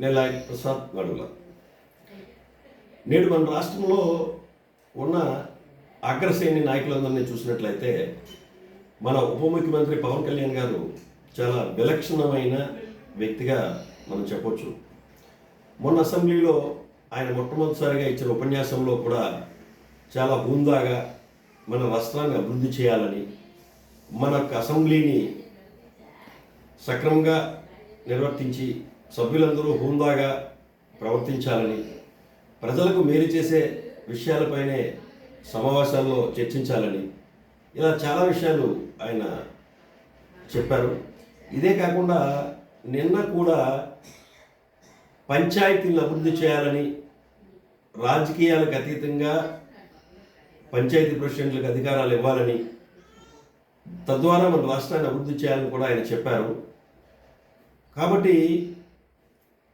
నేను లాయక్ ప్రసాద్ గడుల నేడు మన రాష్ట్రంలో ఉన్న అగ్రశ్రేణి నాయకులందరినీ చూసినట్లయితే మన ఉప ముఖ్యమంత్రి పవన్ కళ్యాణ్ గారు చాలా విలక్షణమైన వ్యక్తిగా మనం చెప్పొచ్చు. మొన్న అసెంబ్లీలో ఆయన మొట్టమొదటిసారిగా ఇచ్చిన ఉపన్యాసంలో కూడా చాలా హుందాగా మన రాష్ట్రాన్ని అభివృద్ధి చేయాలని మన అసెంబ్లీని సక్రమంగా నిర్వర్తించి సభ్యులందరూ హుందాగా ప్రవర్తించాలని ప్రజలకు మేలు చేసే విషయాలపైనే సమావేశాల్లో చర్చించాలని ఇలా చాలా విషయాలు ఆయన చెప్పారు. ఇదే కాకుండా నిన్న కూడా పంచాయతీలను అభివృద్ధి చేయాలని రాజకీయాలకు అతీతంగా పంచాయతీ ప్రెసిడెంట్లకు అధికారాలు ఇవ్వాలని తద్వారా మన రాష్ట్రాన్ని అభివృద్ధి చేయాలని కూడా ఆయన చెప్పారు. కాబట్టి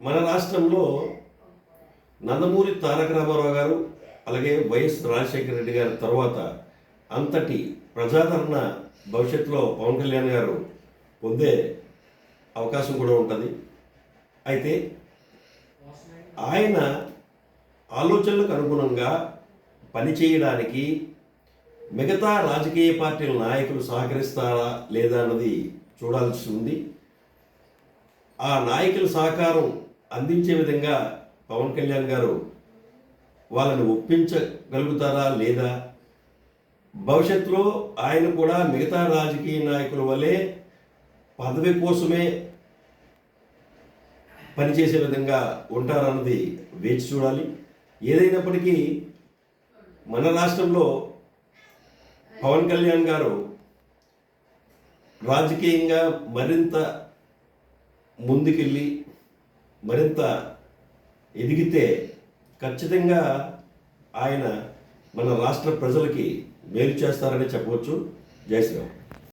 మన రాష్ట్రంలో నందమూరి తారక రామారావు గారు అలాగే వైఎస్ రాజశేఖర రెడ్డి గారి తర్వాత అంతటి ప్రజాదరణ భవిష్యత్తులో పవన్ కళ్యాణ్ గారు పొందే అవకాశం కూడా ఉంటుంది. అయితే ఆయన ఆలోచనలకు అనుగుణంగా పనిచేయడానికి మిగతా రాజకీయ పార్టీల నాయకులు సహకరిస్తారా లేదా అన్నది చూడాల్సి ఉంది. ఆ నాయకుల సహకారం అందించే విధంగా పవన్ కళ్యాణ్ గారు వాళ్ళని ఒప్పించగలుగుతారా లేదా? భవిష్యత్తులో ఆయన కూడా మిగతా రాజకీయ నాయకుల వల్లే పదవి కోసమే పనిచేసే విధంగా ఉంటారన్నది వేచి చూడాలి. ఏదైనప్పటికీ మన రాష్ట్రంలో పవన్ కళ్యాణ్ గారు రాజకీయంగా మరింత ముందుకెళ్ళి మరింత ఎదిగితే ఖచ్చితంగా ఆయన మన రాష్ట్ర ప్రజలకి మేలు చేస్తారని చెప్పవచ్చు. జై శ్రీరామ్.